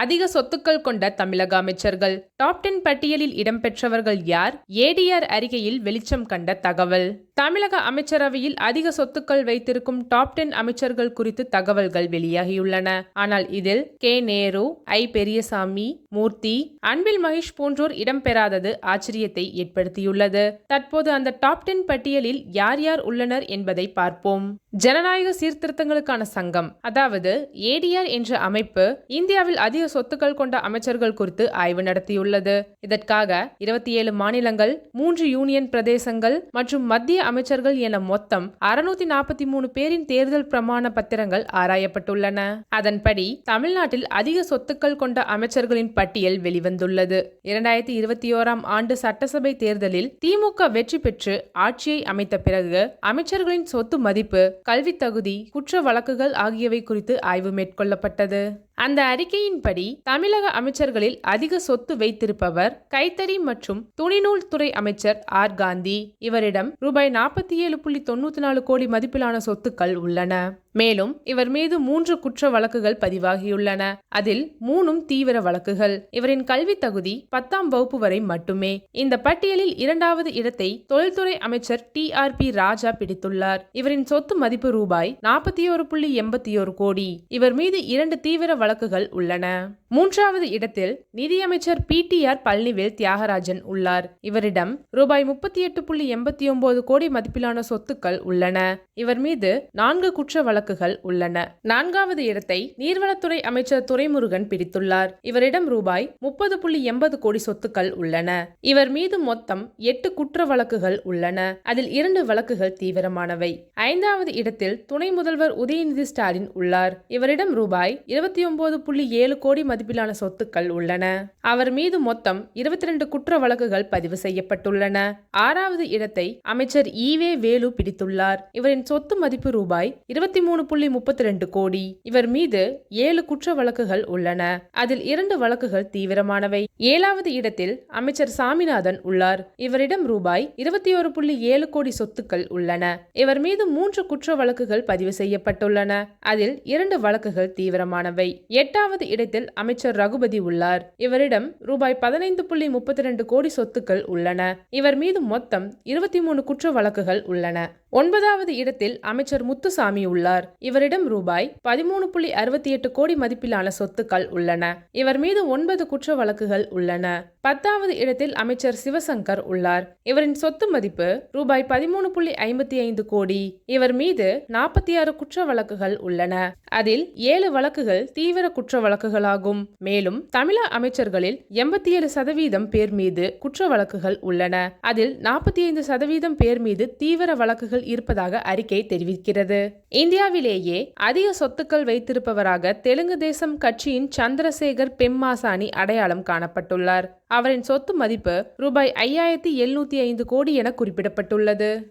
அதிக சொத்துக்கள் கொண்ட தமிழக அமைச்சர்கள். டாப் டென் பட்டியலில் இடம்பெற்றவர்கள் யார்? ஏடிஆர் அறிக்கையில் வெளிச்சம் கண்ட தகவல். தமிழக அமைச்சரவையில் அதிக சொத்துக்கள் வைத்திருக்கும் டாப் டென் அமைச்சர்கள் குறித்து தகவல்கள் வெளியாகியுள்ளன. ஆனால் இதில் கே. நேரு ஐ. பெரியசாமி மூர்த்தி அன்பில் மகேஷ் போன்றோர் இடம்பெறாதது ஆச்சரியத்தை ஏற்படுத்தியுள்ளது. தற்போது அந்த டாப் டென் பட்டியலில் யார் யார் உள்ளனர் என்பதை பார்ப்போம். ஜனநாயக சீர்திருத்தங்களுக்கான சங்கம் அதாவது ஏடிஆர் என்ற அமைப்பு இந்தியாவில் அதிக சொத்துக்கள் கொண்ட அமைச்சர்கள் குறித்து ஆய்வு நடத்தியுள்ளது. இதற்காக இருபத்தி ஏழு மாநிலங்கள் மூன்று யூனியன் பிரதேசங்கள் மற்றும் மத்திய அமைச்சர்கள் என மொத்தம் அறுநூத்தி நாற்பத்தி மூணு பேரின் தேர்தல் பிரமாண பத்திரங்கள் ஆராயப்பட்டுள்ளன. அதன்படி தமிழ்நாட்டில் அதிக சொத்துக்கள் கொண்ட அமைச்சர்களின் பட்டியல் வெளிவந்துள்ளது. இரண்டாயிரத்தி இருபத்தி ஓராம் ஆண்டு சட்டசபை தேர்தலில் திமுக வெற்றி பெற்று ஆட்சியை அமைத்த பிறகு அமைச்சர்களின் சொத்து மதிப்பு கல்வி தகுதி குற்ற வழக்குகள் ஆகியவை குறித்து ஆய்வு மேற்கொள்ளப்பட்டது. அந்த அறிக்கையின்படி தமிழக அமைச்சர்களில் அதிக சொத்து வைத்திருப்பவர் கைத்தறி மற்றும் துணிநூல் துறை அமைச்சர் ஆர் காந்தி. இவரிடம் ரூபாய் நாற்பத்தி ஏழு புள்ளி தொண்ணூத்தி நாலு கோடி மதிப்பிலான சொத்துக்கள் உள்ளன. மேலும் இவர் மீது மூன்று குற்ற வழக்குகள் பதிவாகியுள்ளன. அதில் மூணும் தீவிர வழக்குகள். இவரின் கல்வி தகுதி பத்தாம் வகுப்பு வரை மட்டுமே. இந்த பட்டியலில் இரண்டாவது இடத்தை தொழில்துறை அமைச்சர் டி ஆர் பி ராஜா பிடித்துள்ளார். இவரின் சொத்து மதிப்பு ரூபாய் நாற்பத்தி ஒரு புள்ளி எண்பத்தி ஒரு கோடி. இவர் மீது இரண்டு தீவிர வழக்குகள் உள்ளன. மூன்றாவது இடத்தில் நிதியமைச்சர் P T R Palanivel Thiagarajan உள்ளார். இவரிடம் ரூபாய் முப்பத்தி எட்டு புள்ளி எண்பத்தி ஒன்பது கோடி மதிப்பிலான சொத்துக்கள் உள்ளன. இவர் மீது நான்கு குற்ற வழக்குகள் உள்ளன. நான்காவது இடத்தை நீர்வளத்துறை அமைச்சர் துரைமுருகன் பிடித்துள்ளார். இவரிடம் ரூபாய் முப்பது புள்ளி எண்பது கோடி சொத்துக்கள் உள்ளன. இவர் மீது மொத்தம் எட்டு குற்ற வழக்குகள் உள்ளன. அதில் இரண்டு வழக்குகள் தீவிரமானவை. ஐந்தாவது இடத்தில் துணை முதல்வர் உதயநிதி ஸ்டாலின் உள்ளார். இவரிடம் ரூபாய் இருபத்தி ஒன்பது புள்ளி ஏழு கோடி மதிப்பிலான சொத்துக்கள் உள்ளன. அவர் மீது மொத்தம் இருபத்தி ரெண்டு குற்ற வழக்குகள் பதிவு செய்யப்பட்டுள்ளன. ஆறாவது இடத்தை அமைச்சர் ஈவே வேலு பிடித்துள்ளார். இவரின் சொத்து மதிப்பு ரூபாய் இருபத்தி மூணு புள்ளி முப்பத்தி ரெண்டு கோடி. இவர் மீது ஏழு குற்ற வழக்குகள் உள்ளன. அதில் இரண்டு வழக்குகள் தீவிரமானவை. ஏழாவது இடத்தில் அமைச்சர் சாமிநாதன் உள்ளார். இவரிடம் ரூபாய் இருபத்தி ஒரு புள்ளி ஏழு கோடி சொத்துக்கள் உள்ளன. இவர் மீது மூன்று குற்ற வழக்குகள் பதிவு செய்யப்பட்டுள்ளன. அதில் இரண்டு வழக்குகள் தீவிரமானவை. எட்டாவது இடத்தில் அமைச்சர் அமைச்சர் ரகுபதி உள்ளார். இவரிடம் ரூபாய் பதினைந்து புள்ளி முப்பத்தி ரெண்டு கோடி சொத்துக்கள் உள்ளன. இவர் மீது மொத்தம் இருபத்தி மூணு குற்ற வழக்குகள் உள்ளன. ஒன்பதாவது இடத்தில் அமைச்சர் முத்துசாமி உள்ளார். இவரிடம் ரூபாய் பதிமூணு புள்ளி அறுபத்தி எட்டு கோடி மதிப்பிலான சொத்துக்கள் உள்ளன. இவர் மீது ஒன்பது குற்ற வழக்குகள் உள்ளன. பத்தாவது இடத்தில் அமைச்சர் சிவசங்கர் உள்ளார். இவரின் சொத்து மதிப்பு ரூபாய் பதிமூணு புள்ளி ஐம்பத்தி ஐந்து கோடி. இவர் மீது நாற்பத்தி ஆறு குற்ற வழக்குகள் உள்ளன. அதில் ஏழு வழக்குகள் தீவிர குற்ற வழக்குகளாகும். மேலும் தமிழக அமைச்சர்களில் எண்பத்தி ஏழு சதவீதம் பேர் மீது குற்ற வழக்குகள் உள்ளன. அதில் நாற்பத்தி ஐந்து சதவீதம் பேர் மீது தீவிர வழக்குகள் இருப்பதாக அறிக்கை தெரிவிக்கிறது. இந்தியாவிலேயே அதிக சொத்துக்கள் வைத்திருப்பவராக தெலுங்கு தேசம் கட்சியின் சந்திரசேகர் பெம்மாசானி அடையாளம் காணப்பட்டுள்ளார். அவரின் சொத்து மதிப்பு ரூபாய் ஐயாயிரத்தி எழுநூத்தி ஐந்து கோடி என குறிப்பிடப்பட்டுள்ளது.